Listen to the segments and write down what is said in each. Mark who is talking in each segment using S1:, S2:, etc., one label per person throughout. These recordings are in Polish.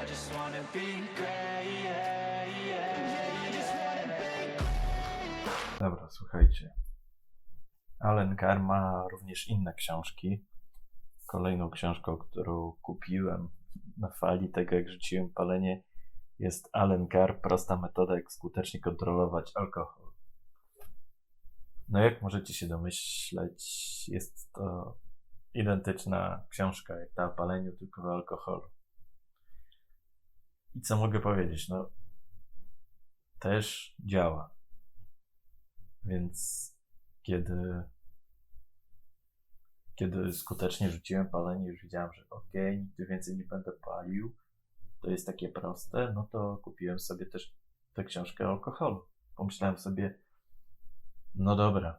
S1: I just wanna be great,
S2: Dobra, słuchajcie. Alan Carr ma również inne książki. Kolejną książką, którą kupiłem na fali tego, jak rzuciłem palenie, jest Alan Carr, prosta metoda, jak skutecznie kontrolować alkohol. No jak możecie się domyśleć, jest to identyczna książka jak ta o paleniu, tylko o alkoholu. I co mogę powiedzieć? No, też działa. Więc kiedy, kiedy skutecznie rzuciłem palenie, już wiedziałem, że okej, nigdy więcej nie będę palił. To jest takie proste, no to kupiłem sobie też tę książkę o alkoholu. Pomyślałem sobie, no dobra,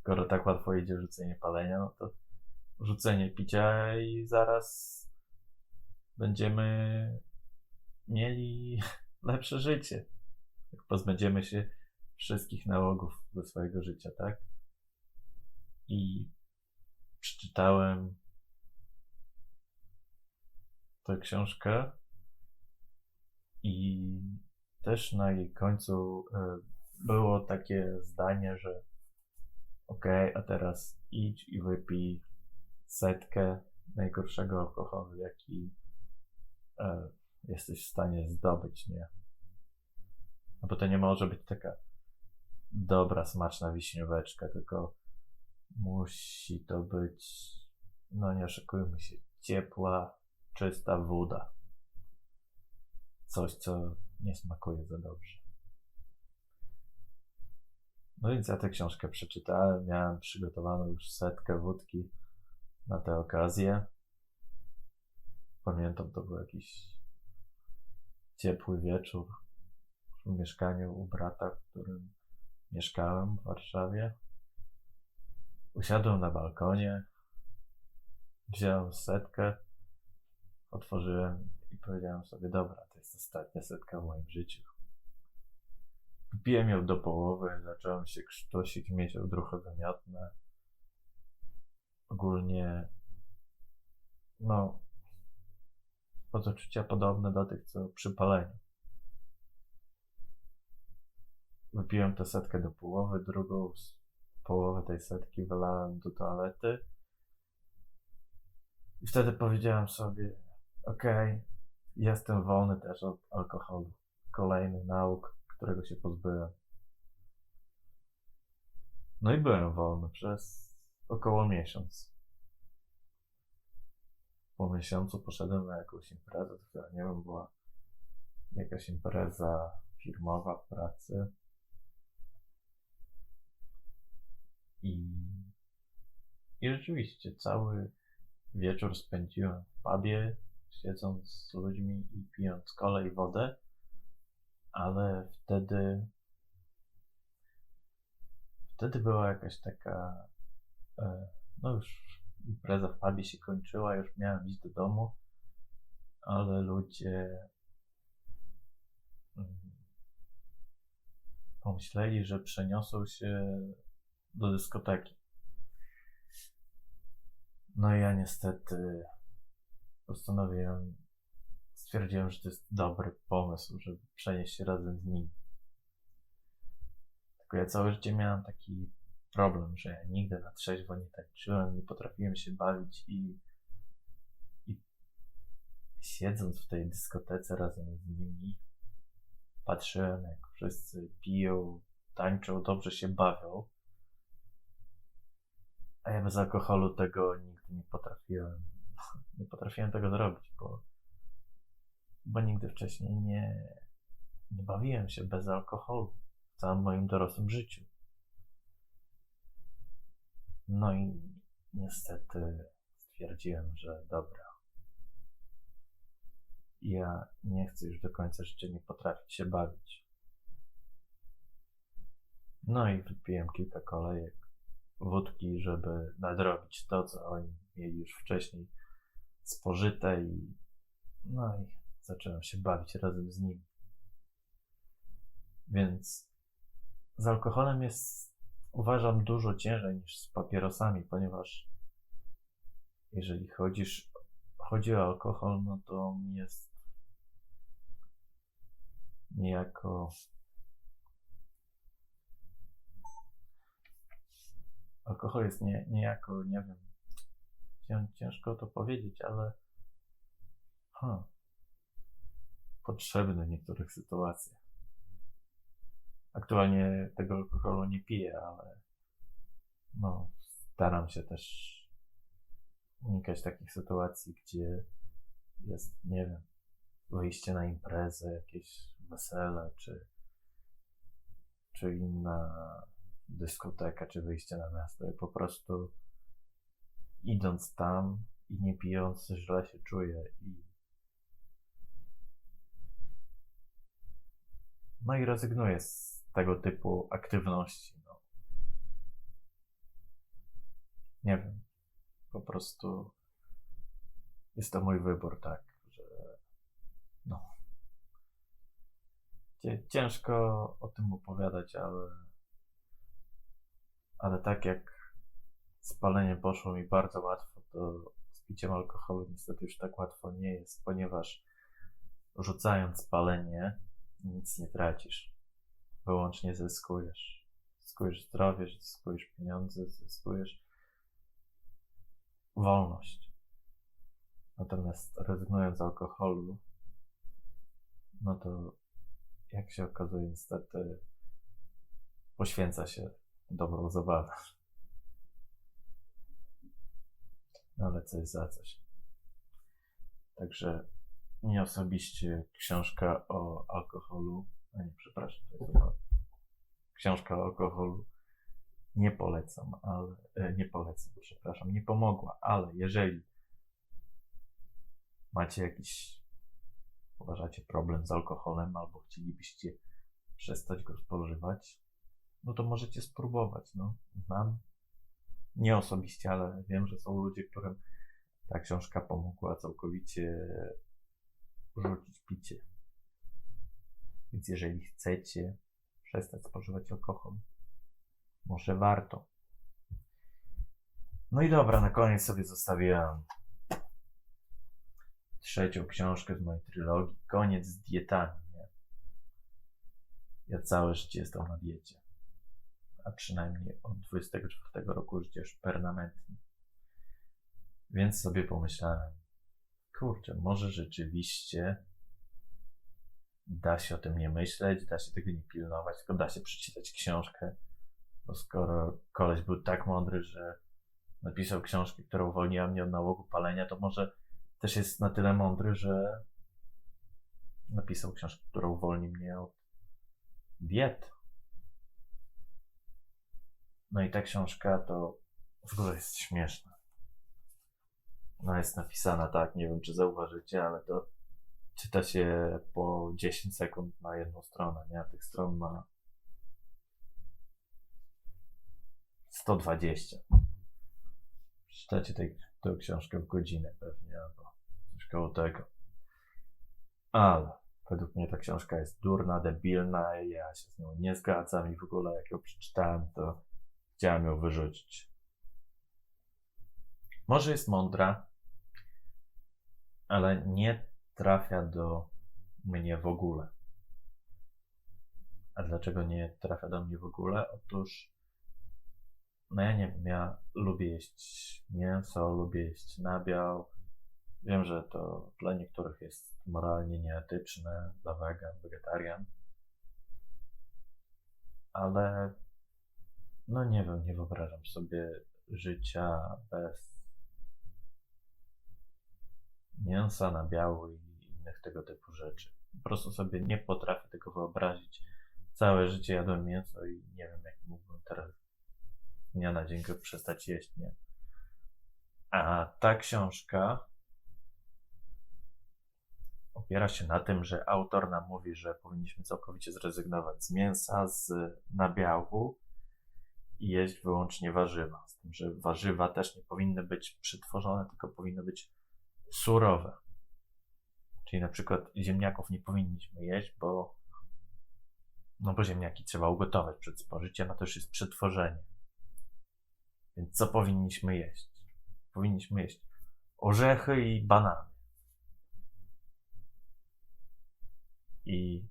S2: skoro tak łatwo idzie rzucenie palenia, no to rzucenie picia i zaraz będziemy mieli lepsze życie. Jak pozbędziemy się wszystkich nałogów ze swojego życia, tak? I przeczytałem tę książkę i też na jej końcu e, było takie zdanie, że okej, a teraz idź i wypij setkę najgorszego alkoholu, jaki e, jesteś w stanie zdobyć, nie? No bo to nie może być taka dobra, smaczna wiśnióweczka, tylko musi to być, no nie oszukujmy się, ciepła, czysta woda. Coś, co nie smakuje za dobrze. No więc ja tę książkę przeczytałem, miałem przygotowaną już setkę wódki na tę okazję. Pamiętam, to był jakiś ciepły wieczór w mieszkaniu u brata, w którym mieszkałem w Warszawie. Usiadłem na balkonie, wziąłem setkę, otworzyłem i powiedziałem sobie, dobra, to jest ostatnia setka w moim życiu. Wypiłem ją do połowy, zacząłem się krztosić, mieć odruchy wymiotne. Ogólnie, no, odczucia podobne do tych, co przy paleniu. Wypiłem tę setkę do połowy, drugą połowę tej setki wylałem do toalety. I wtedy powiedziałem sobie, okej, jestem wolny też od alkoholu. Kolejny nauk, którego się pozbyłem. No i byłem wolny przez około miesiąc. Po miesiącu poszedłem na jakąś imprezę, która nie wiem, była jakaś impreza firmowa w pracy. I, I rzeczywiście cały wieczór spędziłem w pubie, siedząc z ludźmi i pijąc kolę i wodę, ale wtedy wtedy była jakaś taka e, no już impreza w pubie się kończyła, już miałem iść do domu, ale ludzie mm, pomyśleli, że przeniosą się do dyskoteki. No i ja niestety postanowiłem, stwierdziłem, że to jest dobry pomysł, żeby przenieść się razem z nimi. Tylko ja całe życie miałem taki problem, że nigdy na trzeźwo nie tańczyłem, nie potrafiłem się bawić i, i siedząc w tej dyskotece razem z nimi, patrzyłem jak wszyscy piją, tańczą, dobrze się bawią. A ja bez alkoholu tego nigdy nie potrafiłem. Nie potrafiłem tego zrobić, bo, bo nigdy wcześniej nie, nie bawiłem się bez alkoholu w całym moim dorosłym życiu. No i niestety stwierdziłem, że dobra. Ja nie chcę już do końca życia nie potrafić się bawić. No i wypiłem kilka kolejek wódki, żeby nadrobić to, co oni mieli już wcześniej spożyte i no i zacząłem się bawić razem z nimi. Więc z alkoholem jest uważam dużo ciężej niż z papierosami, ponieważ jeżeli chodzisz, chodzi o alkohol, no to jest niejako alkohol jest nie, niejako, nie wiem, cię, ciężko to powiedzieć, ale hmm, potrzebny w niektórych sytuacjach. Aktualnie tego alkoholu piję, ale no, staram się też unikać takich sytuacji, gdzie jest, nie wiem, wyjście na imprezę, jakieś wesele, czy, czy inna dyskoteka, czy wyjście na miasto. I po prostu idąc tam i nie pijąc, źle się czuję i no i rezygnuję z tego typu aktywności. No. Nie wiem. Po prostu jest to mój wybór, tak, że no. Ciężko o tym opowiadać, ale ale tak jak z paleniem poszło mi bardzo łatwo, to z piciem alkoholu niestety już tak łatwo nie jest, ponieważ rzucając palenie nic nie tracisz. Wyłącznie zyskujesz. Zyskujesz zdrowie, zyskujesz pieniądze, zyskujesz wolność. Natomiast rezygnując z alkoholu, no to jak się okazuje, niestety poświęca się dobrą zabawę. No ale coś za coś. Także mnie osobiście książka o alkoholu, a nie, przepraszam, to jest chyba książka o alkoholu nie polecam, ale e, nie polecam, przepraszam, nie pomogła, ale jeżeli macie jakiś, uważacie problem z alkoholem albo chcielibyście przestać go spożywać, no to możecie spróbować, no. Znam, nie osobiście, ale wiem, że są ludzie, którym ta książka pomogła całkowicie rzucić picie. Więc jeżeli chcecie przestać spożywać alkohol, może warto. No i dobra, na koniec sobie zostawiłem trzecią książkę z mojej trylogii. Koniec z dietami. Ja całe życie jestem na diecie. A przynajmniej od 24 roku życia już permanentnie. Więc sobie pomyślałem, kurczę, może rzeczywiście da się o tym nie myśleć, da się tego nie pilnować, tylko da się przeczytać książkę. Bo skoro koleś był tak mądry, że napisał książkę, która uwolniła mnie od nałogu palenia, to może też jest na tyle mądry, że napisał książkę, która uwolni mnie od diet. No i ta książka to w ogóle jest śmieszna. Ona jest napisana tak, nie wiem czy zauważycie, ale to czyta się po 10 sekund na jedną stronę, nie? Tych stron ma 120. Przeczytacie tej, tę książkę w godzinę pewnie, albo coś koło tego. Ale według mnie ta książka jest durna, debilna, ja się z nią nie zgadzam i w ogóle jak ją przeczytałem, to chciałem ją wyrzucić. Może jest mądra, ale nie trafia do mnie w ogóle. A dlaczego nie trafia do mnie w ogóle? Otóż, no ja nie wiem, ja lubię jeść mięso, lubię jeść nabiał. Wiem, że to dla niektórych jest moralnie nieetyczne, dla wegan, wegetarian. Ale, no nie wiem, nie wyobrażam sobie życia bez mięsa, nabiału i innych tego typu rzeczy. Po prostu sobie nie potrafię tego wyobrazić. Całe życie jadłem mięso i nie wiem, jak mógłbym teraz z dnia na dzień przestać jeść, nie? A ta książka opiera się na tym, że autor nam mówi, że powinniśmy całkowicie zrezygnować z mięsa, z nabiału i jeść wyłącznie warzywa. Z tym, że warzywa też nie powinny być przetworzone, tylko powinny być surowe. Czyli na przykład ziemniaków nie powinniśmy jeść, bo no bo ziemniaki trzeba ugotować przed spożyciem, a to już jest przetworzenie. Więc co powinniśmy jeść? Powinniśmy jeść orzechy i banany. I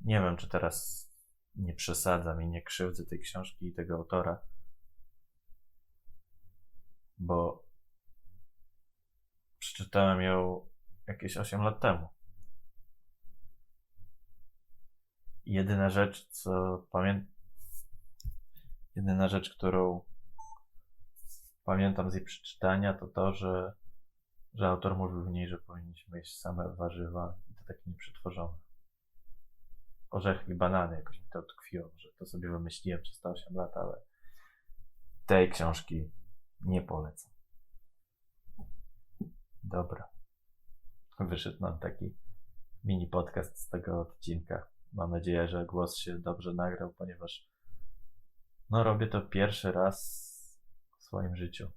S2: Nie wiem, czy teraz nie przesadzam i nie krzywdzę tej książki i tego autora, bo przeczytałem ją jakieś 8 lat temu. Jedyna rzecz, co pamiętam, jedyna rzecz, którą pamiętam z jej przeczytania, to to, że, że autor mówił w niej, że powinniśmy jeść same warzywa i to takie nieprzetworzone. Orzechy i banany jakoś mi to utkwiło, że to sobie wymyśliłem przez te 8 lat, ale tej książki nie polecam. Dobra. Wyszedł nam taki mini podcast z tego odcinka. Mam nadzieję, że głos się dobrze nagrał, ponieważ no robię to pierwszy raz w swoim życiu.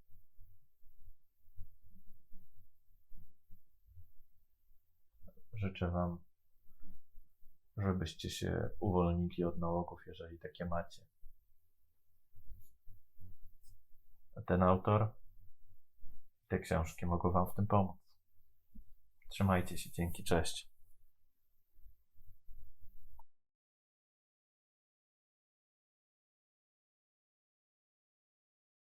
S2: Życzę Wam, żebyście się uwolnili od nałogów, jeżeli takie macie. A ten autor, te książki mogą Wam w tym pomóc. Trzymajcie się, dzięki, cześć.